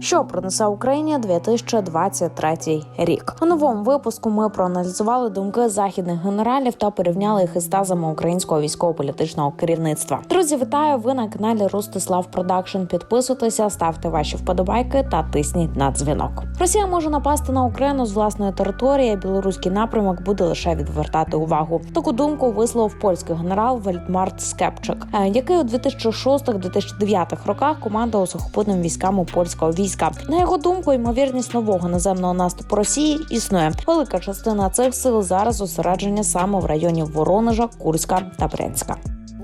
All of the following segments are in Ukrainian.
Що принесе Україні 2023 рік? У новому випуску ми проаналізували думки західних генералів та порівняли їх із тазами українського військово-політичного керівництва. Друзі, вітаю! Ви на каналі Ростислав Продакшн. Підписуйтеся, ставте ваші вподобайки та тисніть на дзвінок. Росія може напасти на Україну з власної території. Білоруський напрямок буде лише відвертати увагу. Таку думку висловив польський генерал Вельтмарт Скепчик, е, який у 2006-2009 роках командував сухопутними військами польського війська. На його думку, ймовірність нового наземного наступу Росії існує. Велика частина цих сил зараз зосередження саме в районі Воронежа, Курська та Брянська.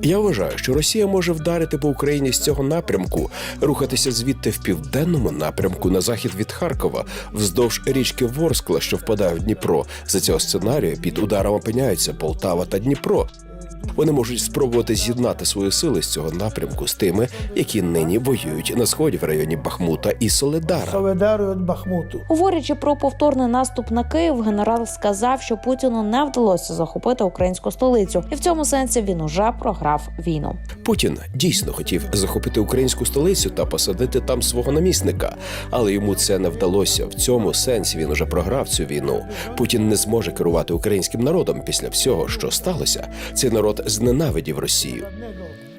Я вважаю, що Росія може вдарити по Україні з цього напрямку, рухатися звідти в південному напрямку на захід від Харкова, вздовж річки Ворскла, що впадає в Дніпро. За цього сценарію під ударом опиняються Полтава та Дніпро. Вони можуть спробувати з'єднати свої сили з цього напрямку з тими, які нині воюють на сході в районі Бахмута і Соледара. Солидару від Бахмуту. Говорячи про повторний наступ на Київ, генерал сказав, що Путіну не вдалося захопити українську столицю, і в цьому сенсі він уже програв війну. Путін дійсно хотів захопити українську столицю та посадити там свого намісника, але йому це не вдалося. В цьому сенсі він уже програв цю війну. Путін не зможе керувати українським народом після всього, що сталося. Цей народ зненавидів Росію.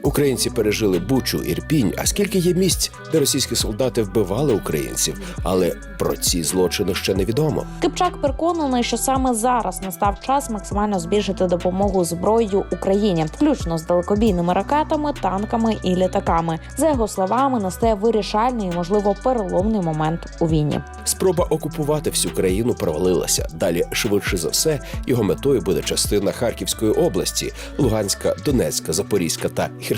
Українці пережили Бучу, Ірпінь. А скільки є місць, де російські солдати вбивали українців, але про ці злочини ще невідомо. Кипчак переконаний, що саме зараз настав час максимально збільшити допомогу зброєю Україні, включно з далекобійними ракетами, танками і літаками. За його словами, настає вирішальний і можливо переломний момент у війні. Спроба окупувати всю країну провалилася. Далі, швидше за все, його метою буде частина Харківської області, Луганська, Донецька, Запорізька та Херсонська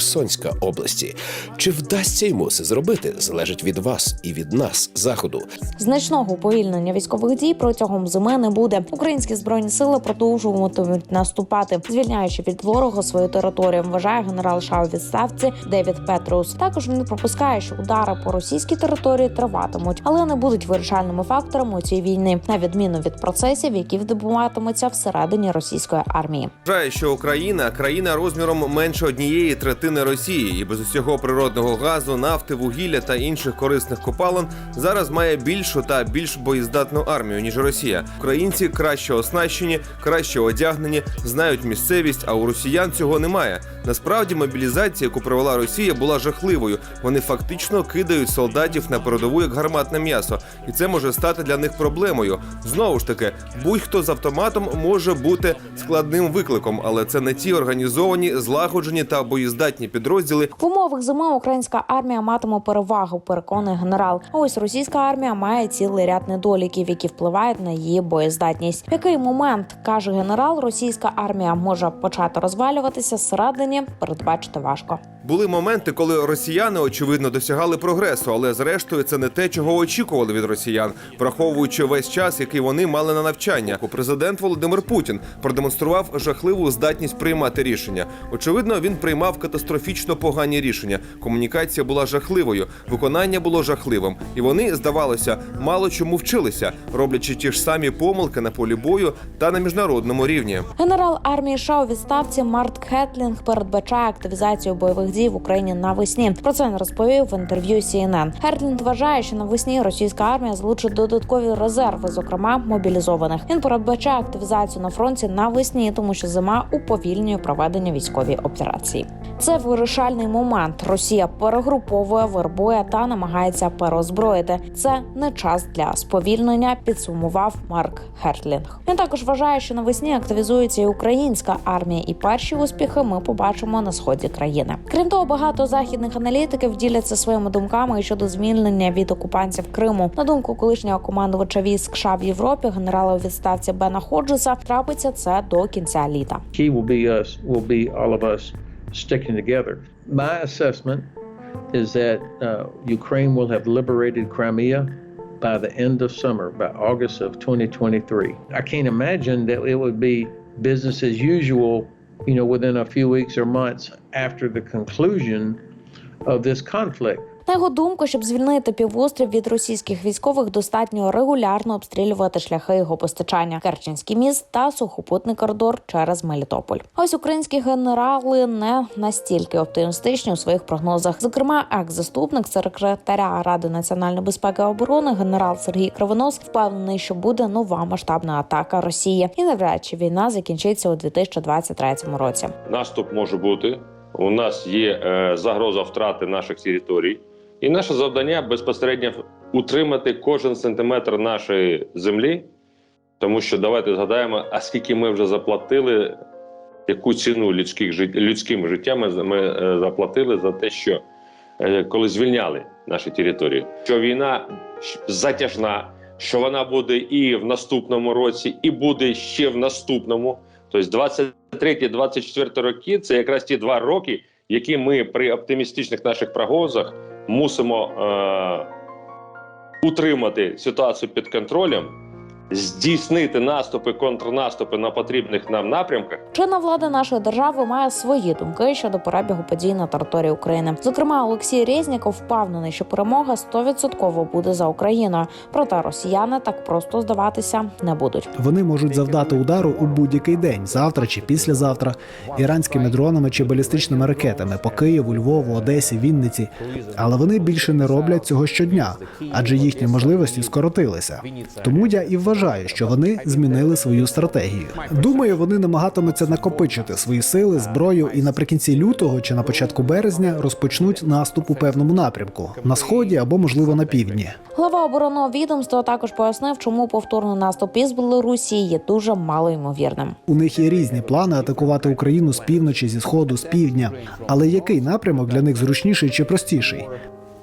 області. Чи вдасться йому це зробити, залежить від вас і від нас, заходу. Значного уповільнення військових дій протягом зими не буде. Українські збройні сили продовжуватимуть наступати, звільняючи від ворога свою територію. Вважає генерал США у відставці Девід Петрус. Також він припускає, що удари по російській території триватимуть, але не будуть вирішальними факторами у цій війні, на відміну від процесів, які відбуватимуться всередині російської армії. Вважає, що Україна країна розміром менше однієї третини Росії, і без усього природного газу, нафти, вугілля та інших корисних копалин зараз має більшу та більш боєздатну армію ніж Росія. Українці краще оснащені, краще одягнені, знають місцевість, а у росіян цього немає. Насправді мобілізація, яку провела Росія, була жахливою. Вони фактично кидають солдатів на передову як гарматне м'ясо, і це може стати для них проблемою. Знову ж таки, будь-хто з автоматом може бути складним викликом, але це не ті організовані, злагоджені та боєздатні підрозділи, В умовах зими українська армія матиме перевагу, переконує генерал. Ось російська армія має цілий ряд недоліків, які впливають на її боєздатність. В який момент каже генерал, російська армія може почати розвалюватися зсередині, передбачити важко. Були моменти, коли росіяни очевидно досягали прогресу, але зрештою це не те, чого очікували від росіян, враховуючи весь час, який вони мали на навчання. Президент Володимир Путін продемонстрував жахливу здатність приймати рішення. Очевидно, він приймав катастрофічно погані рішення. Комунікація була жахливою, виконання було жахливим, і вони, здавалося, мало чому вчилися, роблячи ті ж самі помилки на полі бою та на міжнародному рівні. Генерал армії США у відставці Март Хетлінг передбачає активізацію бойових дій в Україні навесні. Про це він розповів в інтерв'ю CNN. Герлінд вважає, що навесні російська армія залучить додаткові резерви, зокрема мобілізованих. Він передбачає активізацію на фронті навесні, тому що зима уповільнює проведення військової операції. Це вирішальний момент. Росія перегруповує, вербує та намагається переозброїти. Це не час для сповільнення. Підсумував Марк Хертлінг. Він також вважає, що навесні активізується і українська армія, і перші успіхи ми побачимо на сході країни. Крім того, багато західних аналітиків діляться своїми думками щодо звільнення від окупантів Криму. На думку колишнього командувача військ США в Європі, генерала у відставці Бена Ходжеса, трапиться це до кінця літа. key will be us, will be all of us sticking together. My assessment is that uh, Ukraine will have liberated Crimea by the end of summer, by August of 2023. I can't imagine that it would be business as usual, you know, within a few weeks or months after the conclusion of this conflict. На його думку, щоб звільнити півострів від російських військових, достатньо регулярно обстрілювати шляхи його постачання, Керченський міст та сухопутний коридор через Мелітополь. Ось українські генерали не настільки оптимістичні у своїх прогнозах. Зокрема, екс-заступник секретаря Ради національної безпеки і оборони генерал Сергій Кривонос впевнений, що буде нова масштабна атака Росії, і навряд чи війна закінчиться у 2023 році. наступ може бути. У нас є е, загроза втрати наших територій, і наше завдання безпосередньо утримати кожен сантиметр нашої землі, тому що давайте згадаємо, а скільки ми вже заплатили, яку ціну людських жит... людським життям ми, е, заплатили за те, що е, коли звільняли наші території, що війна затяжна, що вона буде і в наступному році, і буде ще в наступному. Тобто 23-24 роки це якраз ті два роки, які ми при оптимістичних наших прогнозах мусимо е- утримати ситуацію під контролем, здійснити наступи, контрнаступи на потрібних нам напрямках. Чинна влада нашої держави має свої думки щодо перебігу подій на території України. Зокрема, Олексій Резніков впевнений, що перемога 100% буде за Україною. Проте росіяни так просто здаватися не будуть. Вони можуть завдати удару у будь-який день, завтра чи післязавтра, іранськими дронами чи балістичними ракетами по Києву, Львову, Одесі, Вінниці. Але вони більше не роблять цього щодня, адже їхні можливості скоротилися. Тому я і вважаю, що вони змінили свою стратегію. Думаю, вони намагатимуться накопичити свої сили, зброю, і наприкінці лютого чи на початку березня розпочнуть наступ у певному напрямку на сході або можливо на півдні. Глава оборонного відомства також пояснив, чому повторний наступ із Білорусі є дуже малоймовірним. У них є різні плани атакувати Україну з півночі, зі сходу, з півдня. Але який напрямок для них зручніший чи простіший?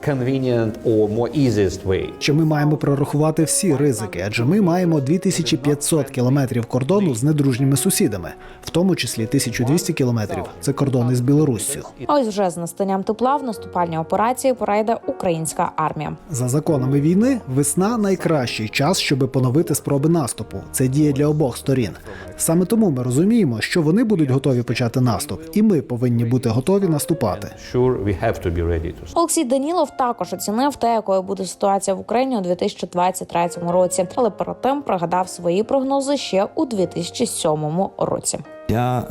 Convenient or more easiest way. Що ми маємо прорахувати всі ризики, адже ми маємо 2500 кілометрів кордону з недружніми сусідами, в тому числі 1200 кілометрів це кордони з Білоруссю. А ось вже з настанням тепла в наступальні операції перейде українська армія. За законами війни, весна найкращий час, щоб поновити спроби наступу. Це діє для обох сторін. Саме тому ми розуміємо, що вони будуть готові почати наступ, і ми повинні бути готові наступати. Sure, we have to be ready to Олексій Данілов також оцінив те, якою буде ситуація в Україні у 2023 році, але перед тим пригадав свої прогнози ще у 2007 році. Я е,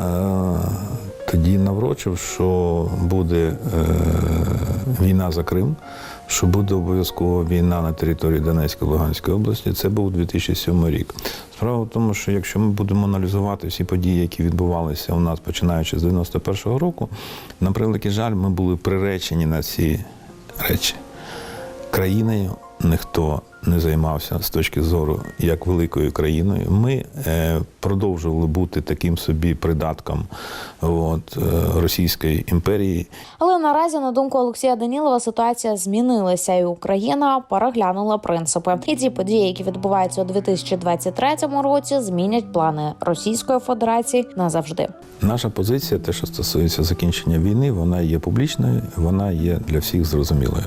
тоді наврочив, що буде е, війна за Крим, що буде обов'язково війна на території Донецької Луганської області. Це був 2007 рік. Справа в тому, що якщо ми будемо аналізувати всі події, які відбувалися у нас починаючи з 91-го року, на превеликий жаль, ми були приречені на ці речі. Країною ніхто не займався з точки зору як великою країною. Ми е, продовжували бути таким собі придатком от, е, Російської імперії. Але наразі, на думку Олексія Данілова, ситуація змінилася, і Україна переглянула принципи. І ті події, які відбуваються у 2023 році, змінять плани Російської Федерації назавжди. Наша позиція, те, що стосується закінчення війни, вона є публічною, вона є для всіх зрозумілою.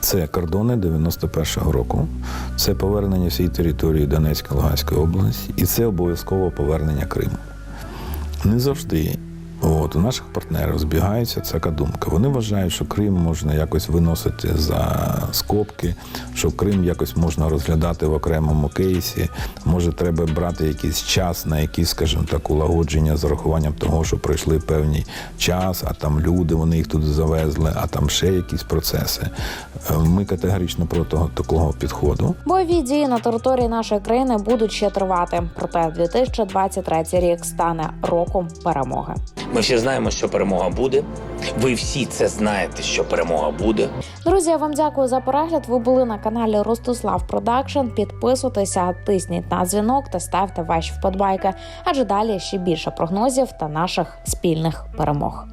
Це кордони 91-го року, це повернення всієї території Донецької Луганської області, і це обов'язково повернення Криму. Не завжди. От, у наших партнерів збігається така думка. Вони вважають, що Крим можна якось виносити за скобки, що Крим якось можна розглядати в окремому кейсі. Може, треба брати якийсь час на якісь, скажімо так, улагодження з урахуванням того, що пройшли певний час, а там люди, вони їх туди завезли, а там ще якісь процеси. Е, Ми категорично проти такого підходу. Бойові дії на території нашої країни будуть ще тривати. Проте 2023 рік стане роком перемоги. Ми всі знаємо, що перемога буде. Ви всі це знаєте, що перемога буде. Друзі, я вам дякую за перегляд. Ви були на каналі Ростислав Продакшн. Підписуйтеся, тисніть на дзвінок та ставте ваші вподобайки. Адже далі ще більше прогнозів та наших спільних перемог.